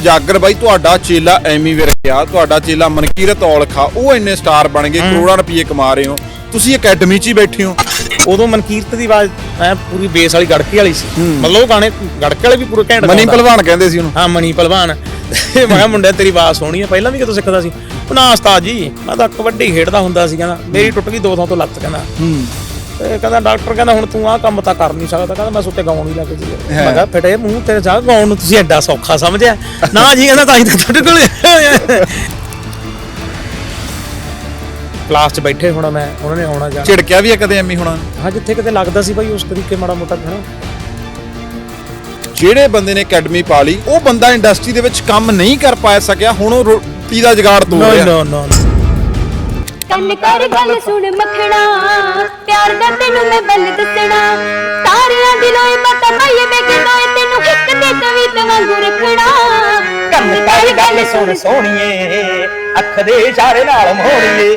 ਉਜਾਗਰ ਬਾਈ ਤੁਹਾਡਾ ਚੇਲਾ ਐਮੀ ਵਿਰਕਿਆ ਤੁਹਾਡਾ ਚੇਲਾ ਮਨਕੀਰਤ ਔਲਖਾ ਉਹ ਇੰਨੇ ਸਟਾਰ ਬਣ ਗਏ ਕਰੋੜਾਂ ਰੁਪਏ ਕਮਾ ਰਹੇ ਹੋ। ਤੁਸੀਂ ਅਕੈਡਮੀ 'ਚ ਹੀ ਬੈਠੇ ਹੋ। ਉਦੋਂ ਮਨਕੀਰਤ ਦੀ ਆਵਾਜ਼ ਐ ਪੂਰੀ ਬੇਸ ਵਾਲੀ ਗੜਕੇ ਵਾਲੀ ਸੀ। ਮਤਲਬ ਉਹ ਗਾਣੇ ਗੜਕੇ ਵਾਲੇ ਵੀ ਪੂਰੇ ਘੈਂਟ ਮਨੀ ਗਾਉਂਦਾ। ਪਹਿਲਵਾਨ ਕਹਿੰਦੇ ਸੀ ਉਹਨੂੰ। ਹਾਂ ਮਨੀ ਪਹਿਲਵਾਨ। ਮੈਂ ਕਿਹਾ ਮੁੰਡਿਆ ਤੇਰੀ ਆਵਾਜ਼ ਸੋਹਣੀ ਹੈ ਪਹਿਲਾਂ ਵੀ ਕਿਤੋਂ ਸਿੱਖਦਾ ਸੀ। ਉਹ ਨਾ ਉਸਤਾਦ ਜੀ ਮੈਂ ਤਾਂ ਕਬੱਡੀ ਖੇਡਦਾ ਹੁੰਦਾ ਸੀ ਕਹਿੰਦਾ। ਮੇਰੀ ਟੁੱਟ ਗਈ ਦੋ ਥਾਂ ਤੋਂ ਲੱਤ ਕਹਿੰਦਾ। ਹੂੰ। ਤੇ ਕਹਿੰਦਾ ਡਾਕਟਰ ਕਹਿੰਦਾ ਹੁਣ ਤੂੰ ਆਹ ਕੰਮ ਤਾਂ ਕਰ ਨਹੀਂ ਸਕਦਾ। ਕਹਿੰਦਾ ਮੈਂ ਸੁੱਤੇ ਗਾਉਣ ਹੀ ਲੱਗ ਜੀ ਮੈਂ ਕਿਹਾ ਫਟੇ ਮੂੰਹ ਤੇਰੇ ਜਾ ਗਾਉਣ ਨੂੰ ਤੁਸੀਂ ਐਡਾ ਸੌਖਾ ਸਮਝਿਆ। ਨਾ ਜੀ ਕਹਿੰਦਾ ਤਾਂ ਹੀ ਤਾਂ ਤੁਹਾਡੇ ਕੋਲ ਕਲਾਸ 'ਚ ਬੈਠੇ ਹੋਣਾ ਮੈਂ ਉਹਨਾਂ ਨੇ ਆਉਣਾ ਜਾ ਝਿੜਕਿਆ ਵੀ ਆ ਕਦੇ ਐਮੀ ਹੋਣਾ? ਨੂੰ? ਹਾਂ ਜਿੱਥੇ ਕਿਤੇ ਲੱਗਦਾ ਸੀ ਭਾਈ ਉਸ ਤਰੀਕੇ ਮਾੜਾ ਮੋਟਾ ਹਨਾ ਜਿਹੜੇ ਬੰਦੇ ਨੇ ਅਕੈਡਮੀ ਪਾ ਲਈ ਉਹ ਬੰਦਾ ਇੰਡਸਟਰੀ ਦੇ ਵਿੱਚ ਕੰਮ ਨਹੀਂ ਕਰ ਪਾਇਆ ਸਕਿਆ ਹੁਣ ਉਹ ਰੋਟੀ ਦਾ ਜੁਗਾੜ ਤੋੜ ਨੋ ਰਿਹਾ। ਨੋ ਨੋ ਕੰਨ ਕਰ ਗੱਲ ਸੁਣ ਮੱਖਣਾ। ਪਿਆਰ ਦਾ ਤੈਨੂੰ ਮੈਂ ਬੱਲ ਦੱਸਣਾ। ਸਾਰਿਆਂ ਦਿਲੋਂ ਇਹ ਪਤਾ ਪਾਈਏ ਮੈਂ ਕਿਦੋਂ ਤੈਨੂੰ ਇੱਕ ਦੇ ਤਵੀਤ ਵਾਂਗੂ ਰੱਖਣਾ। ਕੰਨ ਕਰ ਗੱਲ ਸੁਣ ਸੋਹਣੀਏ ਅੱਖ ਦੇ ਇਸ਼ਾਰੇ ਨਾਲ ਮੋੜੀਏ।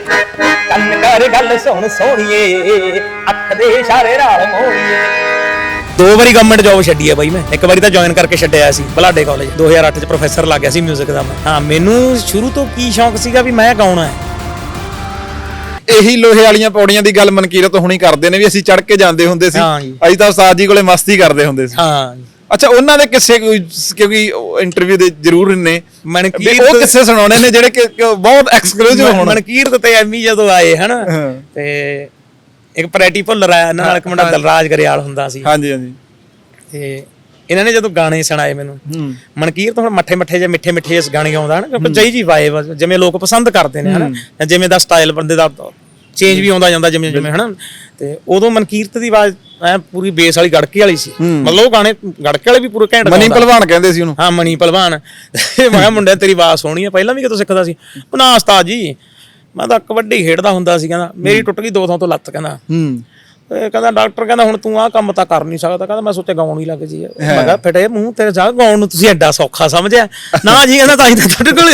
ਕੰਨ ਕਰ ਗੱਲ ਸੁਣ ਸੋਹਣੀਏ ਅੱਖ ਦੇ ਇਸ਼ਾਰੇ ਨਾਲ ਮੋੜੀਏ। ਦੋ ਵਾਰੀ ਗਵਰਨਮੈਂਟ ਜੌਬ ਛੱਡੀ ਹੈ ਬਾਈ ਮੈਂ। ਇੱਕ ਵਾਰੀ ਤਾਂ ਜੁਆਇਨ ਕਰਕੇ ਛੱਡਿਆ ਸੀ ਬਲਾਡੇ ਕਾਲਜ 2008 ਚ ਪ੍ਰੋਫੈਸਰ ਲੱਗ ਗਿਆ ਸੀ 뮤직 ਦਾ ਮੈਂ। ਹਾਂ ਮੈਨੂੰ ਸ਼ੁਰੂ ਤੋਂ ਕੀ ਸ਼ੌਂਕ ਸੀਗਾ ਵੀ ਮੈਂ ਗਾਉਣਾ ਹੈ। ਇਹੀ ਲੋਹੇ ਵਾਲੀਆਂ ਪੌੜੀਆਂ ਦੀ ਗੱਲ ਮਨਕੀਰਤ ਹੁਣੀ ਕਰਦੇ ਨੇ ਵੀ ਅਸੀਂ ਚੜ ਕੇ ਜਾਂਦੇ ਹੁੰਦੇ ਸੀ। ਹਾਂ ਜੀ। ਅਸੀਂ ਤਾਂ ਉਸਤਾਦ ਜੀ ਕੋਲੇ ਮਸਤੀ ਕਰਦੇ ਹੁੰਦੇ ਸੀ। ਹਾਂ ਅੱਛਾ ਉਹਨਾਂ ਦੇ ਕਿੱਸੇ ਕਿਉਂਕਿ ਇੰਟਰਵਿਊ ਦੇ ਜ਼ਰੂਰ ਨੇ। ਮਨਕੀਰਤ- ਵੀ ਉਹ ਕਿੱਸੇ ਸੁਣਾਉਣੇ ਨੇ ਜਿਹੜੇ ਕਿ ਕਿ ਬਹੁਤ ਐਕਸਕਲੂਸਿਵ ਹੋਣ। ਮਨਕੀਰਤ ਤੇ ਐਮੀ ਜਦੋਂ ਆਏ ਹਨਾ? ਹਾਂ। ਤੇ ਇੱਕ ਪ੍ਰੈਟੀ ਭੁੱਲਰ ਆਇਆ ਇਹਨਾਂ ਨਾਲ ਇੱਕ ਮੁੰਡਾ ਦਲਰਾਜ ਗਰੇਵਾਲ ਹੁੰਦਾ ਸੀ। ਹਾਂਜੀ ਹਾਂਜੀ ਤੇ ਇਹਨਾਂ ਨੇ ਜਦੋਂ ਗਾਣੇ ਸੁਣਾਏ ਮੈਨੂੰ। ਹੂੰ। ਮਨਕੀਰਤ ਹੁਣ ਮੱਠੇ ਮੱਠੇ ਜੇ ਮਿੱਠੇ ਮਿੱਠੇ ਇਸ ਗਾਣੇ ਗਾਉਂਦਾ ਹਨ ਕਿਉਂਕਿ ਜਈ ਜੀ ਵਾਏ ਜਿਵੇਂ ਲੋਕ ਪਸੰਦ ਕਰਦੇ ਨੇ ਹਨਾ? ਜਿਵੇਂ ਦਾ ਸਟਾਈਲ ਬੰਦੇ ਦਾ ਚੇਂਜ ਵੀ ਆਉਂਦਾ ਜਾਂਦਾ ਜਿਵੇਂ ਜਿਵੇਂ ਹਨਾ? ਤੇ ਉਦੋਂ ਮਨਕੀਰਤ ਦੀ ਆਵਾਜ਼ ਐ ਪੂਰੀ ਬੇਸ ਵਾਲੀ ਗੜਕੇ ਵਾਲੀ ਸੀ। ਮਤਲਬ ਉਹ ਗਾਣੇ ਗੜਕੇ ਵਾਲੇ ਵੀ ਪੂਰੇ ਘੈਂਟ ਮਨੀ। ਪਹਿਲਵਾਨ ਕਹਿੰਦੇ ਸੀ ਉਹਨੂੰ। ਹਾਂ ਮਨੀ ਪਹਿਲਵਾਨ। ਮੈਂ ਕਿਹਾ ਮੁੰਡਿਆ ਤੇਰੀ ਆਵਾਜ਼ ਸੋਹਣੀ ਹੈ ਪਹਿਲਾਂ ਵੀ ਕਿਤੋਂ ਸਿੱਖਦਾ ਸੀ। ਨਾ ਉਸਤਾਦ ਜੀ ਮੈਂ ਤਾਂ ਕਬੱਡੀ ਖੇਡਦਾ ਹੁੰਦਾ ਸੀ ਕਹਿੰਦਾ। ਮੇਰੀ ਟੁੱਟ ਗਈ ਦੋ ਥਾਂ ਤੋਂ ਲੱਤ ਕਹਿੰਦਾ। ਹੂੰ। ਤੇ ਕਹਿੰਦਾ ਡਾਕਟਰ ਕਹਿੰਦਾ ਹੁਣ ਤੂੰ ਆਹ ਕੰਮ ਤਾਂ ਕਰ ਨਹੀਂ ਸਕਦਾ। ਕਹਿੰਦਾ ਮੈਂ ਸੋਚਿਆ ਗਾਉਣ ਹੀ ਲੱਗ ਜੀ ਮੈਂ ਕਿਹਾ ਫਟੇ ਮੂੰਹ ਤੇਰੇ ਜਾ ਗਾਉਣ ਨੂੰ ਤੁਸੀਂ ਐਡਾ ਸੌਖਾ ਸਮਝਿਆ। ਨਾ ਜੀ ਕਹਿੰਦਾ ਤਾਂ ਹੀ ਤਾਂ ਤੁਹਾਡੇ ਕੋਲ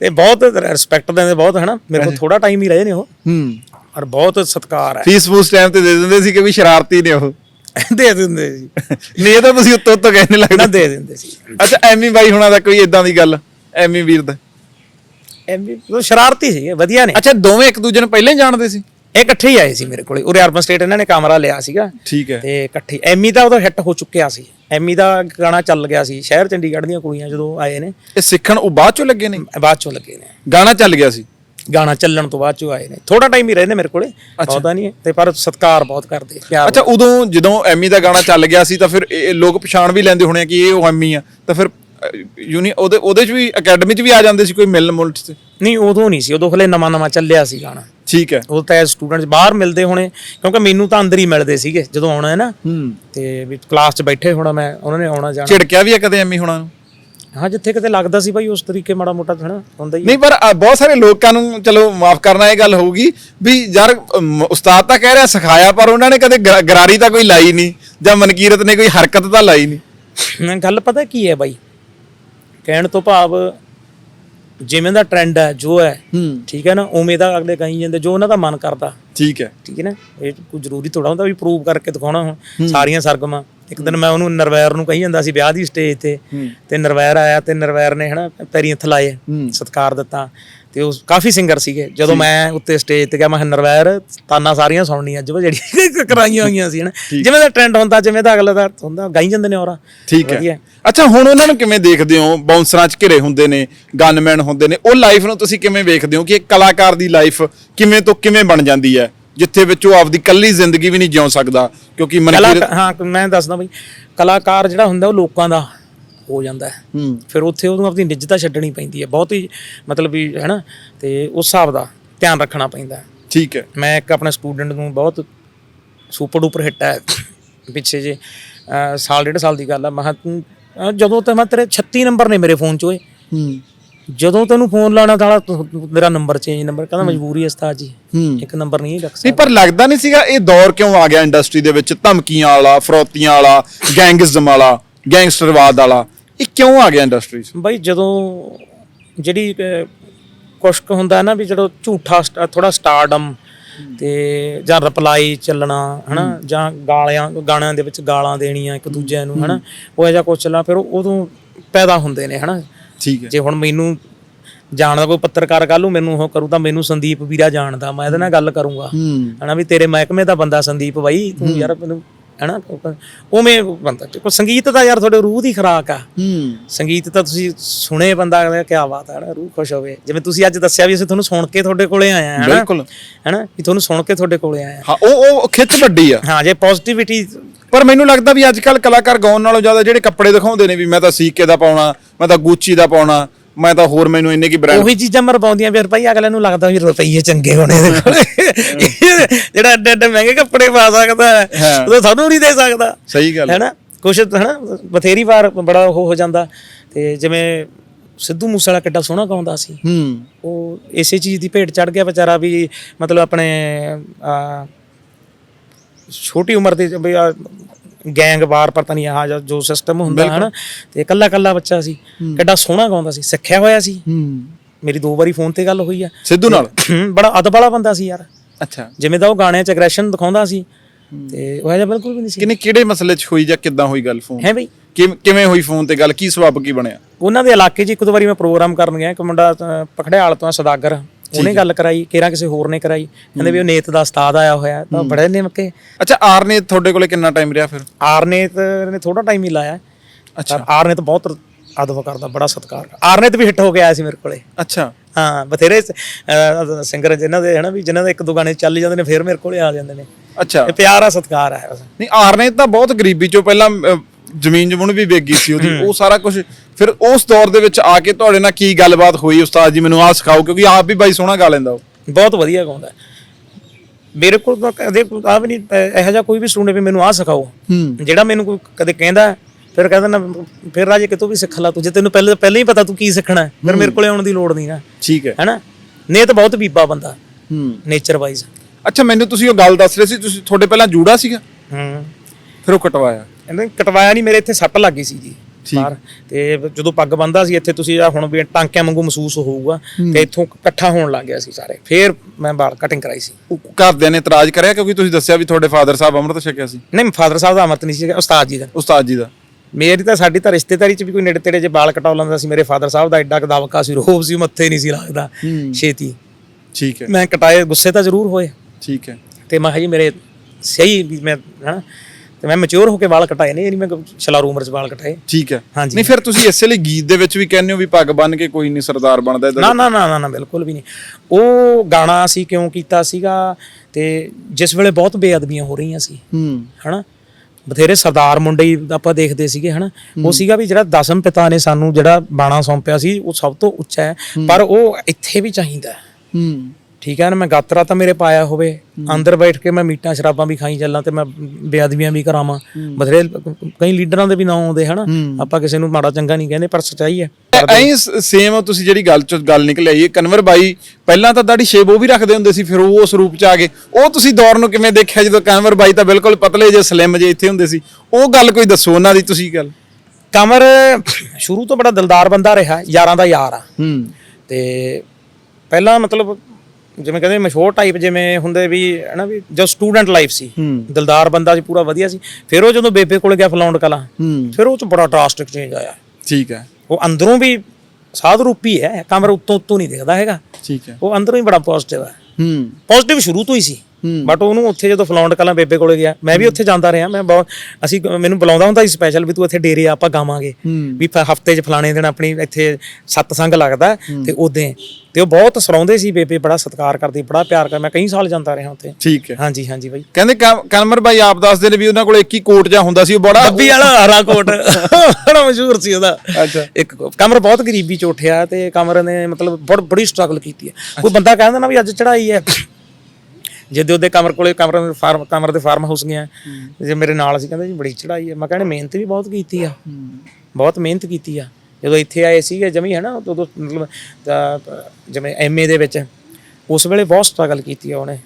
ਤੇ ਬਹੁਤ ਰਿਸਪੈਕਟ ਦਿੰਦੇ ਬਹੁਤ ਹਨਾ? ਮੇਰੇ ਕੋਲ ਥੋੜਾ ਟਾਈਮ ਹੀ ਰਹੇ ਨੇ ਉਹ। ਹੂੰ। ਪਰ ਬਹੁਤ ਸਤਿਕਾਰ ਹੈ। ਫੀਸ ਫੂਸ ਟਾਈਮ ਤੇ ਦੇ ਦਿੰਦੇ ਸੀ ਕਿ ਵੀ ਸ਼ਰਾਰਤੀ ਨੇ ਉਹ। ਦੇ ਦਿੰਦੇ ਸੀ ਨਹੀਂ ਇਹ ਤਾਂ ਤੁਸੀਂ ਉੱਤੋਂ ਉੱਤੋਂ ਕਹਿਣੇ ਨਾ ਲੱਗਦਾ ਦੇ ਦਿੰਦੇ ਸੀ। ਅੱਛਾ ਐਮੀ ਬਾਈ ਹੁਣਾਂ ਦਾ ਕੋਈ ਇਦਾਂ ਦੀ ਗੱਲ? ਐਮੀ ਵੀਰ ਦਾ। ਐਵੇਂ ਉਹ ਸ਼ਰਾਰਤੀ ਸੀ ਵਧੀਆ ਨੇ। ਅੱਛਾ ਦੋਵੇਂ ਇੱਕ ਦੂਜੇ ਨੂੰ ਪਹਿਲਾਂ ਹੀ ਜਾਣਦੇ ਸੀ? ਇਹ ਇਕੱਠੇ ਹੀ ਆਏ ਸੀ ਮੇਰੇ ਕੋਲੇ। ਉਰੇ ਅਰਬਨ ਸਟੇਟ ਇਹਨਾਂ ਨੇ ਕਮਰਾ ਲਿਆ ਸੀਗਾ। ਠੀਕ ਹੈ। ਤੇ ਇਕੱਠੇ ਐਮੀ ਦਾ ਉਹਦਾ ਹਿੱਟ ਹੋ ਚੁੱਕਿਆ ਸੀ। ਐਮੀ ਦਾ ਗਾਣਾ ਚੱਲ ਗਿਆ ਸੀ। ਸ਼ਹਿਰ ਚੰਡੀਗੜ੍ਹ ਦੀਆਂ ਕੁੜੀਆਂ ਜਦੋਂ ਆਏ ਨੇ। ਇਹ ਸਿੱਖਣ ਉਹ ਬਾਅਦ ਚੋਂ ਲੱਗੇ ਨੇ? ਬਾਅਦ ਚੋਂ ਲੱਗੇ ਨੇ। ਗਾਣਾ ਚੱਲ ਗਿਆ ਸੀ? ਗਾਣਾ ਚੱਲਣ ਤੋਂ ਬਾਅਦ ਚੋਂ ਆਏ ਨੇ। ਥੋੜਾ ਟਾਈਮ ਹੀ ਰਹੇ ਨੇ ਮੇਰੇ ਕੋਲੇ। ਬਹੁਤਾ ਨਹੀਂ ਤੇ ਪਰ ਸਤਕਾਰ ਬਹੁਤ ਕਰਦੇ। ਪਿਆਰ ਅੱਛਾ ਉਦੋਂ ਜਦੋਂ ਐਮੀ ਦਾ ਗਾਣਾ ਚੱਲ ਗਿਆ ਸੀ ਤਾਂ ਫਿਰ ਇਹ ਲੋਕ ਪਛਾਣ ਵੀ ਲੈਂਦੇ ਹੋਣੇ ਕਿ ਇਹ ਉਹ ਐਮੀ ਆ। ਤਾਂ ਫਿਰ ਯੂਨੀ ਉਹਦੇ ਉਹਦੇ ਚ ਵੀ ਅਕੈਡਮੀ ਚ ਵੀ ਆ ਜਾਂਦੇ ਸੀ ਕੋਈ ਮਿਲਣ ਮੁਲਟ ਨਹੀਂ ਉਦੋਂ ਨਹੀਂ ਸੀ। ਉਦੋਂ ਹਲੇ ਨਵਾਂ ਨਵਾਂ ਚੱਲਿਆ ਸੀ ਗਾਣਾ। ਠੀਕ ਹੈ। ਉਦੋਂ ਤਾਂ ਸਟੂਡੈਂਟਸ ਬਾਹਰ ਮਿਲਦੇ ਹੋਣੇ ਕਿਉਂਕਿ ਮੈਨੂੰ ਤਾਂ ਅੰਦਰ ਹੀ ਮਿਲਦੇ ਸੀਗੇ ਜਦੋਂ ਆਉਣਾ ਹੈ ਨਾ। ਤੇ ਵੀ ਕਲਾਸ 'ਚ ਬੈਠੇ ਹੋਣਾ ਮੈਂ ਉਹਨਾਂ ਨੇ ਆਉਣਾ ਜਾਣਾ। ਝਿੜਕਿਆ ਵੀ ਆ ਕਦੇ ਐਮੀ ਹੋਣਾ ਨੂੰ? ਹਾਂ ਜਿੱਥੇ ਕਿਤੇ ਲੱਗਦਾ ਸੀ ਭਾਈ ਉਸ ਤਰੀਕੇ ਮਾੜਾ ਮੋਟਾ ਹਨਾ ਹੁੰਦਾ ਹੀ। ਨਹੀਂ ਪਰ ਅ, ਬਹੁਤ ਸਾਰੇ ਲੋਕਾਂ ਨੂੰ ਚਲੋ ਮਾਫ ਕਰਨਾ ਇਹ ਗੱਲ ਹੋਊਗੀ ਵੀ ਯਾਰ ਅਮ, ਉਸਤਾਦ ਤਾਂ ਕਹਿ ਰਿਹਾ ਸਿਖਾਇਆ ਪਰ ਉਹਨਾਂ ਨੇ ਕਦੇ ਗਰਾਰੀ ਤਾਂ ਕੋਈ ਲਾਈ ਨਹੀਂ ਜਾਂ ਮਨਕੀਰਤ ਨੇ ਕੋਈ ਹਰਕਤ ਤਾਂ ਲਾਈ ਨਹੀਂ। ਨਾ ਗੱਲ ਪਤਾ ਕੀ ਹੈ ਬਾਈ? ਕਹਿਣ ਤੋਂ ਭਾਵ ਜਿਵੇਂ ਦਾ ਟ੍ਰੈਂਡ ਹੈ ਜੋ ਹੈ ਹੂੰ। ਠੀਕ ਹੈ ਨਾ ਉਵੇਂ ਦਾ ਅਗਲੇ ਕਹੀ ਜਾਂਦੇ ਜੋ ਉਹਨਾਂ ਦਾ ਮਨ ਕਰਦਾ। ਠੀਕ ਹੈ। ਠੀਕ ਹੈ ਨਾ ਇਹ ਕੋਈ ਜ਼ਰੂਰੀ ਥੋੜਾ ਹੁੰਦਾ ਵੀ ਪ੍ਰੂਵ ਕਰਕੇ ਦਿਖਾਉਣਾ ਹੁਣ ਸਾਰੀਆਂ ਸਰਗਮਾਂ। ਇੱਕ ਦਿਨ ਮੈਂ ਉਹਨੂੰ ਨਰਵੈਰ ਨੂੰ ਕਹੀ ਜਾਂਦਾ ਸੀ ਵਿਆਹ ਦੀ ਸਟੇਜ ਤੇ ਤੇ ਨਰਵੈਰ ਆਇਆ ਤੇ ਨਰਵੈਰ ਨੇ ਹਨਾ ਪੈਰੀਂ ਹੱਥ ਲਾਏ ਸਤਿਕਾਰ ਦਿੱਤਾ। ਤੇ ਉਹ ਕਾਫੀ ਸਿੰਗਰ ਸੀਗੇ। ਜਦੋਂ ਮੈਂ ਉੱਤੇ ਸਟੇਜ ਤੇ ਗਿਆ ਮੈਂ ਕਿਹਾ, ਨਰਵੈਰ ਤਾਨਾ ਸਾਰੀਆਂ ਸੁਣਨੀ ਅੱਜ ਵਾ ਜਿਹੜੀ ਕਰਾਈਆਂ ਹੋਈਆਂ ਸੀ ਹਨਾ। ਜਿਵੇਂ ਦਾ ਟ੍ਰੈਂਡ ਹੁੰਦਾ ਜਿਵੇਂ ਦਾ ਅਗਲੇ ਦਾ ਹੁੰਦਾ ਗਾਈ ਜਾਂਦੇ ਨੇ ਔਰਾ ਠੀਕ। ਹੈ। ਅੱਛਾ ਹੁਣ ਉਹਨਾਂ ਨੂੰ ਕਿਵੇਂ ਦੇਖਦੇ ਹੋ? ਬਾਉਂਸਰਾਂ 'ਚ ਘਿਰੇ ਹੁੰਦੇ ਨੇ ਗਨਮੈਨ ਹੁੰਦੇ ਨੇ। ਉਹ ਲਾਈਫ ਨੂੰ ਤੁਸੀਂ ਕਿਵੇਂ ਵੇਖਦੇ ਹੋ ਕਿ ਇੱਕ ਕਲਾਕਾਰ ਦੀ ਲਾਈਫ ਕਿਵੇਂ ਤੋਂ ਕਿਵੇਂ ਬਣ ਜਾਂਦੀ ਹੈ? ਜਿੱਥੇ ਵਿੱਚ ਉਹ ਆਪਦੀ ਕੱਲੀ ਜ਼ਿੰਦਗੀ ਵੀ ਨਹੀਂ ਜਿਉ ਸਕਦਾ ਕਿਉਂਕਿ ਕਲਾ ਮਨਕੀਰਤ ਹਾਂ ਮੈਂ ਦੱਸਦਾ ਬਈ ਕਲਾਕਾਰ ਜਿਹੜਾ ਹੁੰਦਾ ਉਹ ਲੋਕਾਂ ਦਾ। ਹੋ ਜਾਂਦਾ ਹੈ। ਹੂੰ। ਫਿਰ ਉੱਥੇ ਉਹਨੂੰ ਆਪਣੀ ਨਿੱਜਤਾ ਛੱਡਣੀ ਪੈਂਦੀ ਹੈ। ਬਹੁਤ ਹੀ ਮਤਲਬ ਵੀ ਹੈਨਾ ਤੇ ਉਸ ਹਿਸਾਬ ਦਾ ਧਿਆਨ ਰੱਖਣਾ ਪੈਂਦਾ ਹੈ। ਠੀਕ ਹੈ। ਮੈਂ ਇੱਕ ਆਪਣੇ ਸਟੂਡੈਂਟ ਨੂੰ ਬਹੁਤ ਸੁਪਰ ਡੂਪਰ ਹਿੱਟ ਹੈ ਪਿੱਛੇ ਜੇ। ਸਾਲ ਡੇਢ ਸਾਲ ਦੀ ਗੱਲ ਆ। ਮੈਂ ਜਦੋਂ ਤੇ ਮੈਂ ਤੇਰੇ 36 ਨੰਬਰ ਨੇ ਮੇਰੇ ਫੋਨ 'ਚ ਓਏ। ਹੂੰ। ਜਦੋਂ ਤੈਨੂੰ ਫੋਨ ਲਾਣਾ ਤਾਂ ਮੇਰਾ ਨੰਬਰ ਚੇਂਜ ਨੰਬਰ ਕਹਿੰਦਾ ਮਜਬੂਰੀ ਹੈ ਉਸਤਾਦ ਜੀ। ਹੂੰ। ਇੱਕ ਨੰਬਰ ਨਹੀਂ ਰੱਖ ਸਕਦਾ ਪਰ ਲੱਗਦਾ ਨਹੀਂ ਸੀਗਾ ਇਹ ਦੌਰ ਕਿਉਂ ਆ ਗਿਆ ਇੰਡਸਟਰੀ ਦੇ ਵਿੱਚ? ਧਮਕੀਆਂ ਵਾਲਾ ਫਰੋਤੀਆਂ ਵਾਲਾ ਗੈਂਗਿਜ਼ਮ ਵਾਲਾ ਗੈਂਗਸਟਰਵਾਦ ਵਾਲਾ। ਇਹ ਕਿਉਂ ਆ ਗਿਆ ਇੰਡਸਟਰੀ 'ਚ? ਬਈ ਜਦੋਂ ਜਿਹੜੀ ਅਹ, ਕੁਛ ਕੁ ਹੁੰਦਾ ਨਾ ਵੀ ਜਦੋਂ ਝੂਠਾ ਥੋੜਾ ਸਟਾਰਡਮ ਤੇ ਜਾਂ ਰਿਪਲਾਈ ਚੱਲਣਾ ਹਨਾ ਜਾਂ ਗਾਲਿਆਂ ਗਾਣਿਆਂ ਦੇ ਵਿੱਚ ਗਾਲਾਂ ਦੇਣੀਆਂ ਇੱਕ ਦੂਜੇ ਨੂੰ ਹਨਾ ਉਹ ਜਿਹਾ ਕੁਛ ਚੱਲਣਾ ਫਿਰ ਉਦੋਂ ਪੈਦਾ ਹੁੰਦੇ ਨੇ ਹਨਾ। ਠੀਕ ਹੈ। ਜੇ ਹੁਣ ਮੈਨੂੰ ਜਾਣਦਾ ਕੋਈ ਪੱਤਰਕਾਰ ਕੱਲ ਨੂੰ ਮੈਨੂੰ ਉਹ ਕਰੂ ਤਾਂ ਮੈਨੂੰ ਸੰਦੀਪ ਵੀਰਾ ਜਾਣਦਾ ਮੈਂ ਇਹਦੇ ਨਾਲ ਗੱਲ ਕਰੂੰਗਾ। ਹਨਾ ਵੀ ਤੇਰੇ ਮਹਿਕਮੇ ਦਾ ਬੰਦਾ ਸੰਦੀਪ ਬਾਈ ਤੂੰ ਯਾਰ ਮੈਨੂੰ ਹਨਾ? ਉਵੇਂ ਬੰਦਾ ਦੇਖੋ ਸੰਗੀਤ ਤਾਂ ਯਾਰ ਤੁਹਾਡੇ ਰੂਹ ਦੀ ਖੁਰਾਕ ਆ। ਹੂੰ। ਸੰਗੀਤ ਤਾਂ ਤੁਸੀਂ ਸੁਣੇ ਬੰਦਾ ਕਹਿੰਦਾ ਕੀ ਬਾਤ ਹੈ ਨਾ ਰੂਹ ਖੁਸ਼ ਹੋਵੇ। ਜਿਵੇਂ ਤੁਸੀਂ ਅੱਜ ਦੱਸਿਆ ਵੀ ਅਸੀਂ ਤੁਹਾਨੂੰ ਸੁਣ ਕੇ ਤੁਹਾਡੇ ਕੋਲੇ ਆਏ ਆ ਹਨਾ? ਬਿਲਕੁਲ। ਹਨਾ? ਵੀ ਤੁਹਾਨੂੰ ਸੁਣ ਕੇ ਤੁਹਾਡੇ ਕੋਲੇ ਆਏ ਆ। ਹਾਂ ਉਹ ਉਹ ਖਿੱਚ ਵੱਡੀ ਆ। ਹਾਂ ਜੇ ਪੋਜ਼ਿਟਿਵਿਟੀ ਪਰ ਮੈਨੂੰ ਲੱਗਦਾ ਵੀ ਅੱਜ ਕੱਲ ਕਲਾਕਾਰ ਗਾਉਣ ਨਾਲੋਂ ਜ਼ਿਆਦਾ ਜਿਹੜੇ ਕੱਪੜੇ ਦਿਖਾਉਂਦੇ ਨੇ ਵੀ ਮੈਂ ਤਾਂ ਸੀਕੇ ਦਾ ਪਾਉਣਾ ਮੈਂ ਤਾਂ ਗੁੱਚੀ ਦਾ ਪਾਉਣਾ ਮੈਂ ਤਾਂ ਹੋਰ ਮੈਨੂੰ ਇੰਨੇ ਕੀ ਬ੍ਰਾਂਡ ਉਹੀ ਚੀਜ਼ਾਂ ਮਰਵਾਉਂਦੀਆਂ ਫਿਰ ਭਾਈ ਅਗਲੇ ਨੂੰ ਲੱਗਦਾ ਵੀ ਰੁਪਈਏ ਚੰਗੇ ਹੋਣੇ ਇਹਦੇ ਕੋਲ। ਜਿਹੜਾ ਐਡੇ ਐਡੇ ਮਹਿੰਗੇ ਕੱਪੜੇ ਪਾ ਸਕਦਾ। ਉਹ ਤਾਂ ਸਾਨੂੰ ਨਹੀਂ ਦੇ ਸਕਦਾ। ਸਹੀ ਗੱਲ ਹੈਨਾ? ਕੁਛ ਹੈਨਾ? ਬਥੇਰੀ ਵਾਰ ਬੜਾ ਉਹ ਹੋ ਜਾਂਦਾ। ਤੇ ਜਿਵੇਂ ਸਿੱਧੂ ਮੂਸੇਵਾਲਾ ਕਿੱਡਾ ਸੋਹਣਾ ਗਾਉਂਦਾ ਸੀ। ਹੂੰ। ਉਹ ਇਸੇ ਚੀਜ਼ ਦੀ ਭੇਟ ਚੜ ਗਿਆ ਵਿਚਾਰਾ ਵੀ ਮਤਲਬ ਆਪਣੇ ਛੋਟੀ ਉਮਰ ਦੇ ਗੈਂਗ ਵਾਰ ਪਤਾ ਨਹੀਂ ਆਹ ਜੋ ਸਿਸਟਮ ਹੁੰਦਾ ਹੈ ਨਾ ਤੇ ਇਕੱਲਾ ਇਕੱਲਾ ਬੱਚਾ ਸੀ। ਕਿੱਡਾ ਸੋਹਣਾ ਗਾਉਂਦਾ ਸੀ ਸਿੱਖਿਆ ਹੋਇਆ ਸੀ। ਮੇਰੀ ਦੋ ਵਾਰੀ ਫੋਨ ਤੇ ਗੱਲ ਹੋਈ ਆ। ਸਿੱਧੂ ਨਾਲ? ਬੜਾ ਅਦਬ ਵਾਲਾ ਬੰਦਾ ਸੀ ਯਾਰ। ਅੱਛਾ। ਜਿਵੇਂ ਦਾ ਉਹ ਗਾਣਿਆਂ 'ਚ ਐਗਰੈਸ਼ਨ ਦਿਖਾਉਂਦਾ ਸੀ ਤੇ ਉਹ ਜਿਹਾ ਬਿਲਕੁਲ ਵੀ ਨਹੀਂ ਸੀ। ਕਿਨੇ ਕਿਹੜੇ ਮਸਲੇ 'ਚ ਹੋਈ ਜਾਂ ਕਿੱਦਾਂ ਹੋਈ ਗੱਲ ਫੋਨ ਹੈ ਬਈ? ਕਿਵੇਂ ਹੋਈ ਫੋਨ ਤੇ ਗੱਲ? ਕੀ ਸਬਬ ਕੀ ਬਣਿਆ? ਉਹਨਾਂ ਦੇ ਇਲਾਕੇ 'ਚ ਇੱਕ ਦੋ ਵਾਰੀ ਮੈਂ ਪ੍ਰੋਗਰਾਮ ਕਰਨ ਗਿਆ। ਇੱਕ ਮੁੰਡਾ ਪਖੜਿਆਲ ਤੋਂ ਸਦਾਗਰ। ਉਹਨੇ ਗੱਲ ਕਰਾਈ ਕਿਹੜਾ ਕਿਸੇ ਹੋਰ ਨੇ ਕਰਾਈ। ਕਹਿੰਦੇ ਵੀ ਉਹ ਨੇਤ ਦਾ ਉਸਤਾਦ ਆਇਆ ਹੋਇਆ ਤਾਂ ਬੜੇ ਨਿਮਕੇ ਅੱਛਾ ਆਰ ਨੇ ਤੁਹਾਡੇ ਕੋਲੇ ਕਿੰਨਾ ਟਾਈਮ ਰਿਹਾ ਫਿਰ? ਆਰਨੇਤ ਨੇ ਥੋੜਾ ਟਾਈਮ ਹੀ ਲਾਇਆ। ਅੱਛਾ। ਪਰ ਆਰਨੇਤ ਬਹੁਤ ਅਦਬ ਕਰਦਾ ਬੜਾ ਸਤਿਕਾਰ ਕਰਦਾ। ਆਰਨੇਤ ਵੀ ਹਿੱਟ ਹੋ ਕੇ ਆਇਆ ਸੀ ਮੇਰੇ ਕੋਲੇ। ਅੱਛਾ। ਹਾਂ ਬਥੇਰੇ ਸਿੰਗਰ ਜਿਨ੍ਹਾਂ ਦੇ ਹਨਾ ਵੀ ਜਿਨ੍ਹਾਂ ਦੇ ਇੱਕ ਦੋ ਗਾਣੇ ਚੱਲ ਜਾਂਦੇ ਨੇ ਫਿਰ ਮੇਰੇ ਕੋਲੇ ਆ ਜਾਂਦੇ ਨੇ। ਅੱਛਾ। ਇਹ ਪਿਆਰ ਆ ਸਤਿਕਾਰ ਆ ਨਹੀਂ ਆਰ ਨੇ ਤਾਂ ਬਹੁਤ ਗਰੀਬੀ ਚੋਂ ਪਹਿਲਾਂ ਜ਼ਮੀਨ ਜਮੂਨ ਵੀ ਵੇਗੀ ਸੀ ਉਹਦੀ ਉਹ ਸਾਰਾ ਕੁਝ ਫਿਰ ਉਸ ਦੌਰ ਦੇ ਵਿੱਚ ਆ ਕੇ ਤੁਹਾਡੇ ਨਾਲ ਕੀ ਗੱਲਬਾਤ ਹੋਈ? ਉਸਤਾਦ ਜੀ ਮੈਨੂੰ ਆਹ ਸਿਖਾਓ ਕਿਉਂਕਿ ਆਪ ਵੀ ਬਾਈ ਸੋਹਣਾ ਗਾ ਲੈਂਦਾ ਉਹ। ਬਹੁਤ ਵਧੀਆ ਗਾਉਂਦਾ। ਮੇਰੇ ਕੋਲ ਤਾਂ ਕਦੇ ਆ ਵੀ ਨਹੀਂ ਇਹੋ ਜਿਹਾ ਕੋਈ ਵੀ ਸਟੂਡੈਂਟ ਵੀ ਮੈਨੂੰ ਆ ਸਿਖਾਓ। ਜਿਹੜਾ ਮੈਨੂੰ ਕੋਈ ਕਦੇ ਕਹਿੰਦਾ ਫਿਰ ਕਹਿੰਦਾ ਨਾ ਫਿਰ ਰਾਜੇ ਕਿਤੋਂ ਵੀ ਸਿੱਖ ਲਾ ਤੂੰ ਜੇ ਤੈਨੂੰ ਪਹਿਲੇ ਪਹਿਲਾਂ ਹੀ ਪਤਾ ਤੂੰ ਕੀ ਸਿੱਖਣਾ ਹੈ, ਫਿਰ ਮੇਰੇ ਕੋਲੇ ਆਉਣ ਦੀ ਲੋੜ ਨਹੀਂ ਨਾ। ਠੀਕ ਹੈ। ਹੈਨਾ? ਨੇਤ ਬਹੁਤ ਬੀਬਾ ਬੰਦਾ। ਹੂੰ। ਨੇਚਰ ਵਾਈਜ਼ ਅੱਛਾ ਮੈਨੂੰ ਤੁਸੀਂ ਉਹ ਗੱਲ ਦੱਸ ਰਹੇ ਸੀ ਤੁਸੀਂ ਤੁਹਾਡੇ ਪਹਿਲਾਂ ਜੂੜਾ ਸੀਗਾ? ਹੂੰ। ਫਿਰ ਉਹ ਕਟਵਾਇਆ। ਇਹਨੇ ਕਟਵਾਇਆ ਨਹੀਂ ਮੇਰੇ ਇੱਥੇ ਸੱਟ ਲੱਗ ਗਈ ਸੀ ਜੀ ਬਾਹਰ। ਤੇ ਜਦੋਂ ਪੱਗ ਬੰਦਾ ਸੀ ਇੱਥੇ ਤੁਸੀਂ ਹੁਣ ਵੀ ਟਾਂਕਿਆਂ ਵਾਂਗੂ ਮਹਿਸੂਸ ਹੋਊਗਾ ਤੇ ਇੱਥੋਂ ਇਕੱਠਾ ਹੋਣ ਲੱਗ ਗਿਆ ਸੀ ਸਾਰੇ। ਫਿਰ ਮੈਂ ਵਾਲ ਕਟਿੰਗ ਕਰਾਈ ਸੀ। ਘਰਦਿਆਂ ਨੇ ਇਤਰਾਜ਼ ਕਰਿਆ ਕਿਉਂਕਿ ਤੁਸੀਂ ਦੱਸਿਆ ਵੀ ਤੁਹਾਡੇ ਫਾਦਰ ਸਾਹਿਬ ਅੰਮ੍ਰਿਤ ਛਕਿਆ ਸੀ? ਨਹੀਂ ਫਾਦਰ ਸਾਹਿਬ ਦਾ ਅਮਰਤ ਨਹੀਂ ਸੀ ਉਸਤਾਦ ਜੀ ਦਾ। ਉਸਤਾਦ ਜੀ ਦਾ। ਮੇਰੀ ਤਾਂ ਸਾਡੀ ਤਾਂ ਰਿਸ਼ਤੇਦਾਰੀ ਚ ਵੀ ਕੋਈ ਨੇੜੇ ਤੇੜੇ ਜੇ ਵਾਲ ਕਟਾ ਲੈਂਦਾ ਸੀ ਮੇਰੇ ਫਾਦਰ ਸਾਹਿਬ ਦਾ ਐਡਾ ਕਦਾਵਕਾ ਸੀ ਰੋਬ ਸੀ ਮੱਥੇ ਨਹੀਂ ਸੀ ਲੱਗਦਾ ਛੇਤੀ। ਠੀਕ ਹੈ। ਮੈਂ ਕਟਾਏ ਗੁੱਸੇ ਤਾਂ ਜ਼ਰੂਰ ਹੋਏ। ਠੀਕ ਹੈ। ਤੇ ਮੈਂ ਕਿਹਾ ਜੀ ਮੇਰੇ ਸਹੀ ਵੀ ਮੈਂ ਹਨਾ? ਤੇ ਮੈਂ ਮੈਚੁਰ ਹੋ ਕੇ ਵਾਲ ਕਟਾਏ ਨੇ ਨਹੀਂ ਮੈਂ ਛਲਾਰੂ ਉਮਰ ਚ ਵਾਲ ਕਟਾਏ। ਠੀਕ ਹੈ। ਹਾਂਜੀ। ਨਹੀਂ ਫਿਰ ਤੁਸੀਂ ਇਸੇ ਲਈ ਗੀਤ ਦੇ ਵਿੱਚ ਵੀ ਕਹਿੰਦੇ ਹੋ ਵੀ ਪੱਗ ਬੰਨ ਕੇ ਕੋਈ ਨਹੀਂ ਸਰਦਾਰ ਬਣਦਾ ਏਦਾਂ ਨਾ ਨਾ ਨਾ ਨਾ ਬਿਲਕੁਲ ਵੀ ਨਹੀਂ। ਉਹ ਗਾਣਾ ਅਸੀਂ ਕਿਉਂ ਕੀਤਾ ਸੀਗਾ ਤੇ ਜਿਸ ਵੇਲੇ ਬਹੁਤ ਬੇਅਦਬੀਆਂ ਹੋ ਰਹੀਆਂ ਸੀ ਹੂੰ। ਹਨਾ? ਬਥੇਰੇ ਸਰਦਾਰ ਮੁੰਡੇ ਹੀ ਆਪਾਂ ਦੇਖਦੇ ਸੀਗੇ ਹਨਾ? ਉਹ ਸੀਗਾ ਵੀ ਜਿਹੜਾ ਦਸਮ ਪਿਤਾ ਨੇ ਸਾਨੂੰ ਜਿਹੜਾ ਬਾਣਾ ਸੌਂਪਿਆ ਸੀ ਉਹ ਸਭ ਤੋਂ ਉੱਚਾ ਹੈ। ਪਰ ਉਹ ਇੱਥੇ ਵੀ ਚਾਹੀਦਾ ਹੈ। ਠੀਕ ਹੈ ਨਾ ਮੈਂ ਗਾਤਰਾ ਤਾਂ ਮੇਰੇ ਪਾਇਆ ਹੋਵੇ। ਅੰਦਰ ਬੈਠ ਕੇ ਮੈਂ ਮੀਟਾਂ ਸ਼ਰਾਬਾਂ ਵੀ ਖਾਈ ਚੱਲਾਂ ਤੇ ਮੈਂ ਬੇਅਦਬੀਆਂ ਵੀ ਕਰਾਵਾਂ। ਬਥੇਰੇ ਕਈ ਲੀਡਰਾਂ ਦੇ ਵੀ ਨਾਂ ਆਉਂਦੇ ਹਨਾ। ਆਪਾਂ ਕਿਸੇ ਨੂੰ ਮਾੜਾ ਚੰਗਾ ਨਹੀਂ ਕਹਿੰਦੇ ਪਰ ਸੱਚਾਈ ਹੈ। ਐਂ ਸੇਮ ਤੁਸੀਂ ਜਿਹੜੀ ਗੱਲ ਚ ਗੱਲ ਨਿਕਲ ਆਈ ਹੈ ਕਨਵਰ ਬਾਈ ਪਹਿਲਾਂ ਤਾਂ ਦਾੜੀ ਸ਼ੇਪ ਉਹ ਵੀ ਰੱਖਦੇ ਹੁੰਦੇ ਸੀ ਫਿਰ ਉਹ ਉਸ ਰੂਪ ਚ ਆ ਗਏ। ਉਹ ਤੁਸੀਂ ਦੌਰ ਨੂੰ ਕਿਵੇਂ ਦੇਖਿਆ ਜਦੋਂ ਕਨਵਰ ਬਾਈ ਤਾਂ ਬਿਲਕੁਲ ਪਤਲੇ ਜੇ ਸਲਿਮ ਜੇ ਇੱਥੇ ਹੁੰਦੇ ਸੀ? ਉਹ ਗੱਲ ਕੋਈ ਦੱਸੋ ਉਹਨਾਂ ਦੀ ਤੁਸੀਂ ਗੱਲ। ਕਮਰ ਸ਼ੁਰੂ ਤੋਂ ਬੜਾ ਦਿਲਦਾਰ ਬੰਦਾ ਰਿਹਾ ਯਾਰਾਂ ਦਾ ਯਾਰ ਆ। ਹੂੰ। ਤੇ ਪਹਿਲਾਂ ਮਤਲਬ ਜਿਵੇਂ ਕਹਿੰਦੇ ਮਸ਼ਹੂਰ ਟਾਈਪ ਜਿਵੇਂ ਹੁੰਦੇ ਵੀ ਹਨਾ ਵੀ ਜੋ ਸਟੂਡੈਂਟ ਲਾਈਫ ਸੀ। ਦਿਲਦਾਰ ਬੰਦਾ ਸੀ ਪੂਰਾ ਵਧੀਆ ਸੀ। ਫਿਰ ਉਹ ਜਦੋਂ ਬੇਬੇ ਕੋਲ ਗਿਆ ਫਲਾਉਂਡ ਕਲਾ ਫਿਰ ਉਹ ਚ ਬੜਾ ਡਰਾਸਟਿਕ ਚੇਂਜ ਆਇਆ। ਠੀਕ ਹੈ। ਉਹ ਅੰਦਰੋਂ ਵੀ ਸਾਧ ਰੂਪੀ ਹੈ ਕਮਰ ਉੱਤੋਂ ਉੱਤੋਂ ਨਹੀਂ ਦਿਖਦਾ ਹੈਗਾ। ਠੀਕ ਹੈ। ਉਹ ਅੰਦਰੋਂ ਹੀ ਬੜਾ ਪੋਜ਼ਿਟਿਵ ਹੈ। ਹੂੰ। ਪੋਜ਼ਿਟਿਵ ਸ਼ੁਰੂ ਤੋਂ ਹੀ ਸੀ। ਬਟ ਉਹਨੂੰ ਉੱਥੇ ਜਦੋਂ ਫਲਾਉਂਡ ਕਲਾਂ ਬੇਬੇ ਕੋਲੇ ਗਿਆ ਮੈਂ ਵੀ ਉੱਥੇ ਜਾਂਦਾ ਰਿਹਾ ਮੈਂ ਬਹੁਤ ਅਸੀਂ ਮੈਨੂੰ ਬੁਲਾਉਂਦਾ ਹੁੰਦਾ ਸੀ ਸਪੈਸ਼ਲ ਵੀ ਤੂੰ ਇੱਥੇ ਡੇਰੇ ਆ, ਆਪਾਂ ਗਾਵਾਂਗੇ। ਵੀ ਹਫ਼ਤੇ 'ਚ ਫਲਾਣੇ ਦਿਨ ਆਪਣੀ ਇੱਥੇ ਸਤਸੰਗ ਲੱਗਦਾ ਤੇ ਉਦੋਂ ਤੇ ਉਹ ਬਹੁਤ ਸਰਾਉਂਦੇ ਸੀ ਬੇਬੇ ਬੜਾ ਸਤਿਕਾਰ ਕਰਦੀ ਬੜਾ ਪਿਆਰ ਕਰ ਮੈਂ ਕਈ ਸਾਲ ਜਾਂਦਾ ਰਿਹਾ ਉੱਥੇ। ਠੀਕ ਹੈ। ਹਾਂਜੀ ਹਾਂਜੀ ਬਾਈ। ਕਹਿੰਦੇ ਕ- ਕਨਵਰ ਬਾਈ ਆਪ ਦੱਸਦੇ ਨੇ ਵੀ ਉਹਨਾਂ ਕੋਲ ਇੱਕ ਹੀ ਕੋਟ ਜਾਂ ਹੁੰਦਾ ਸੀ ਉਹ ਬੜਾ ਡੱਬੀ ਵਾਲਾ ਹਰਾ ਕੋਟ। ਬੜਾ ਮਸ਼ਹੂਰ ਸੀ ਉਹਦਾ। ਅੱਛਾ। ਇੱਕ ਕਮਰ ਬਹੁਤ ਗਰੀਬੀ ਚ ਉੱਠਿਆ ਤੇ ਕਮਰ ਨੇ ਮਤਲਬ ਬੜੀ ਸਟਰਗਲ ਕੀਤੀ ਹੈ। ਕੋਈ ਬੰਦਾ ਕਹਿੰਦਾ ਨਾ ਵੀ ਅੱਜ ਚੜਾਈ ਹੈ ਜਦੋਂ ਉਹਦੇ ਕਮਰ ਕੋਲੇ ਕਮਰ ਦੇ ਫਾਰਮ ਕਮਰ ਦੇ ਫਾਰਮ ਹਾਊਸ ਗਿਆ ਜੇ ਮੇਰੇ ਨਾਲ ਸੀ ਕਹਿੰਦਾ ਜੀ ਬੜੀ ਚੜਾਈ ਹੈ ਮੈਂ ਕਹਿੰਦਾ ਮਿਹਨਤ ਵੀ ਬਹੁਤ ਕੀਤੀ ਆ। ਬਹੁਤ ਮਿਹਨਤ ਕੀਤੀ ਆ। ਜਦੋਂ ਇੱਥੇ ਆਏ ਸੀਗੇ ਜਮੀ ਹੈ ਨਾ ਉਦੋਂ ਮਤਲਬ ਜਿਵੇਂ ਐਮਏ ਦੇ ਵਿੱਚ ਉਸ ਵੇਲੇ ਬਹੁਤ ਸਟਰਗਲ ਕੀਤੀ ਆ ਉਹਨੇ।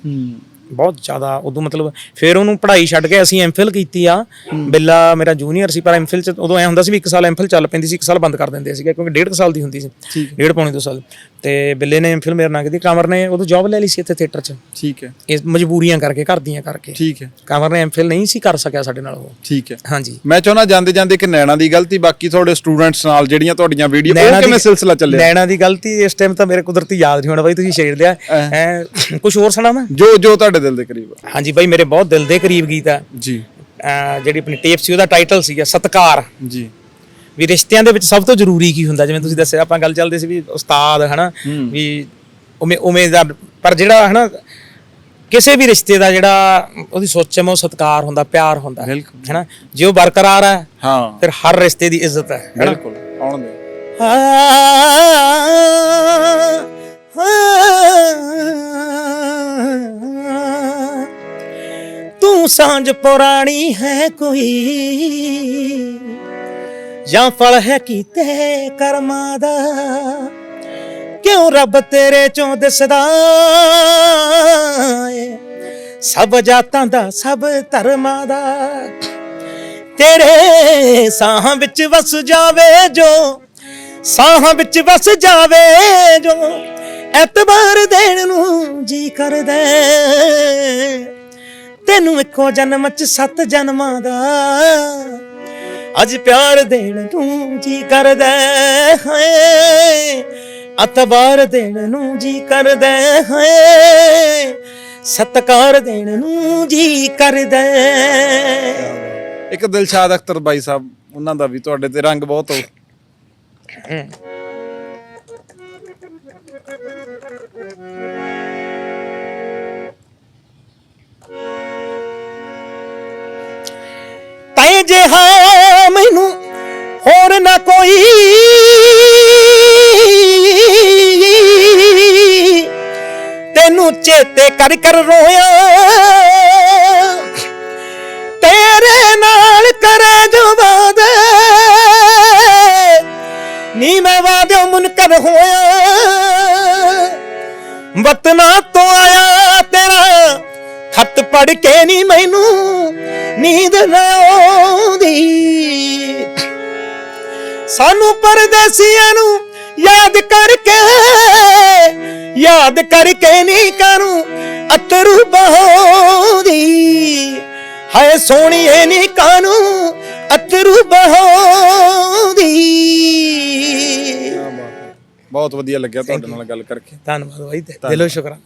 ਬਹੁਤ ਜ਼ਿਆਦਾ ਉਦੋਂ ਮਤਲਬ ਫਿਰ ਉਹਨੂੰ ਪੜ੍ਹਾਈ ਛੱਡ ਕੇ ਅਸੀਂ ਐਮਫਿਲ ਕੀਤੀ ਆ। ਬਿੱਲਾ ਮੇਰਾ ਜੂਨੀਅਰ ਸੀ ਪਰ ਐਮਫਿਲ ਚ ਉਦੋਂ ਐ ਹੁੰਦਾ ਸੀ ਵੀ ਇੱਕ ਸਾਲ ਐਮਫਿਲ ਚੱਲ ਪੈਂਦੀ ਸੀ ਇੱਕ ਸਾਲ ਬੰਦ ਕਰ ਦਿੰਦੇ ਸੀਗੇ ਕਿਉਂਕਿ ਡੇਢ ਸਾਲ ਦੀ ਹੁੰਦੀ ਸੀ ਡੇਢ ਪੌਣੇ ਦੋ ਸਾਲ। ਤੇ ਬਿੱਲੇ ਨੇ ਐਮਫਿਲ ਮੇਰੇ ਨਾਲ ਕੀਤੀ ਕਮਰ ਨੇ ਉਦੋਂ ਜੌਬ ਲੈ ਲਈ ਸੀ ਇੱਥੇ ਥੀਏਟਰ 'ਚ। ਠੀਕ ਹੈ। ਇਹ ਮਜਬੂਰੀਆਂ ਕਰਕੇ ਘਰ ਦੀਆਂ ਕਰਕੇ। ਠੀਕ ਹੈ। ਕਮਰ ਨੇ ਐਮਫਿਲ ਨਹੀਂ ਸੀ ਕਰ ਸਕਿਆ ਸਾਡੇ ਨਾਲ ਉਹ। ਠੀਕ ਹੈ। ਹਾਂਜੀ। ਮੈਂ ਚਾਹੁੰਦਾ ਜਾਂਦੇ ਜਾਂਦੇ ਕਿ ਨੈਣਾ ਦੀ ਗਲਤੀ ਬਾਕੀ ਤੁਹਾਡੇ ਸਟੂਡੈਂਟਸ ਨਾਲ ਜਿਹੜੀਆਂ ਤੁਹਾਡੀਆਂ ਵੀਡੀਓ ਉਹ ਕਿਵੇਂ ਸਿਲਸਿਲਾ ਚੱਲਿਆ? ਨੈਣਾ ਦੀ ਗਲਤੀ ਇਸ ਟਾਈਮ ਤਾਂ ਮੇਰੇ ਕੁਦਰਤੀ ਯਾਦ ਨਹੀਂ ਹੋਣਾ ਬਾਈ ਤੁਸੀਂ ਛੇੜ ਲਿਆ। ਐ। ਕੁਝ ਹੋਰ ਸੁਣਾ ਮੈਂ ਜੋ ਜੋ ਤੁਹਾਡੇ ਦਿਲ ਦੇ ਕਰੀਬ ਆ ਹਾਂਜੀ ਬਾਈ ਮੇਰੇ ਬਹੁਤ ਦਿਲ ਦੇ ਕਰੀਬ ਗੀਤ ਆ ਜੀ ਜਿਹੜੀ ਆਪਣੀ ਟੇਪ ਸੀ ਉਹਦਾ ਟਾਈਟਲ ਸੀਗਾ ਸਤਕਾਰ ਜੀ ਵੀ ਰਿਸ਼ਤਿਆਂ ਦੇ ਵਿੱਚ ਸਭ ਤੋਂ ਜ਼ਰੂਰੀ ਕੀ ਹੁੰਦਾ ਜਿਵੇਂ ਤੁਸੀਂ ਦੱਸਿਆ ਆਪਾਂ ਗੱਲ ਚੱਲਦੇ ਸੀ ਵੀ ਉਸਤਾਦ ਹਨਾ ਵੀ ਉਵੇਂ ਉਵੇਂ ਦਾ ਪਰ ਜਿਹੜਾ ਹਨਾ ਕਿਸੇ ਵੀ ਰਿਸ਼ਤੇ ਦਾ ਜਿਹੜਾ ਉਹਦੀ ਸੋਚ ਹੈ ਉਹ ਸਤਕਾਰ ਹੁੰਦਾ ਪਿਆਰ ਹੁੰਦਾ। ਹਨਾ ਜੇ ਉਹ ਬਰਕਰਾਰ ਹੈ ਹਾਂ ਫਿਰ ਹਰ ਰਿਸ਼ਤੇ ਦੀ ਇੱਜ਼ਤ ਹੈ? ਬਿਲਕੁਲ ਆਉਣ ਦੇ ਤੂੰ ਸਾਂਝ ਪੁਰਾਣੀ ਹੈ ਕੋਈ? ਜਾਂ ਫਲ ਹੈ ਕੀਤੇ ਕਰਮਾਂ ਦਾ? ਕਿਉਂ ਰੱਬ ਤੇਰੇ ਚੋਂ ਦਿਸਦਾ ਏ? ਸਭ ਜਾਤਾਂ ਦਾ, ਸਭ ਧਰਮਾਂ ਦਾ। ਤੇਰੇ ਸਾਹਾਂ ਵਿੱਚ ਵਸ ਜਾਵੇ ਜੋ, ਸਾਹਾਂ ਵਿੱਚ ਵਸ ਜਾਵੇ ਜੋ, ਐਤਵਾਰ ਦੇਣ ਨੂੰ ਜੀ ਕਰਦਾ ਤੈਨੂੰ ਇੱਕੋ ਜਨਮ ਚ ਸੱਤ ਜਨਮਾਂ ਦਾ। ਅੱਜ ਪਿਆਰ ਦੇਣ ਨੂੰ ਜੀ ਕਰਦਾ ਹੈ। ਅਤਬਾਰ ਦੇਣ ਨੂੰ ਜੀ ਕਰਦਾ ਹੈ। ਸਤਕਾਰ ਦੇਣ ਨੂੰ ਜੀ ਕਰਦਾ ਇੱਕ ਦਿਲਸ਼ਾਦ ਅਖਤਰ ਬਾਈ ਸਾਹਿਬ ਉਹਨਾਂ ਦਾ ਵੀ ਤੁਹਾਡੇ ਤੇ ਰੰਗ ਬਹੁਤ ਹੋ। ਤੈ ਜਿਹਾ ਮੈਨੂੰ ਹੋਰ ਨਾ ਕੋਈ। ਤੈਨੂੰ ਚੇਤੇ ਕਰ ਕਰ ਰੋਇਆ। ਤੇਰੇ ਨਾਲ ਕਰੇ ਜੋ ਵਾਦੇ ਨੀ ਮੈਂ ਵਾਦਿਓ ਮੁਨਕਰ ਹੋਇਆ। ਵਤਨਾ ਤੋਂ ਆਇਆ ਤੇਰਾ। ਖਤ ਪੜ ਕੇ ਨਹੀਂ ਮੈਨੂੰ ਨੀਂਦ ਨਾ ਆਉਂਦੀ। ਸਾਨੂੰ ਪਰਦੇਸੀਆਂ ਨੂੰ ਯਾਦ ਕਰਕੇ ਯਾਦ ਕਰਕੇ ਨਹੀਂ ਕਰੂੰ ਅਤਰੂ ਬਹੋਦੀ ਹਾਏ ਸੋਹਣੀਏ ਨੀ ਕਾਨੂੰ ਅਤਰੂ ਬਹੋਦੀ ਬਹੁਤ ਵਧੀਆ ਲੱਗਿਆ ਤੁਹਾਡੇ ਨਾਲ ਗੱਲ ਕਰਕੇ। ਧੰਨਵਾਦ ਬਾਈ ਦਿਲੋਂ ਸ਼ੁਕਰਾਨਾ।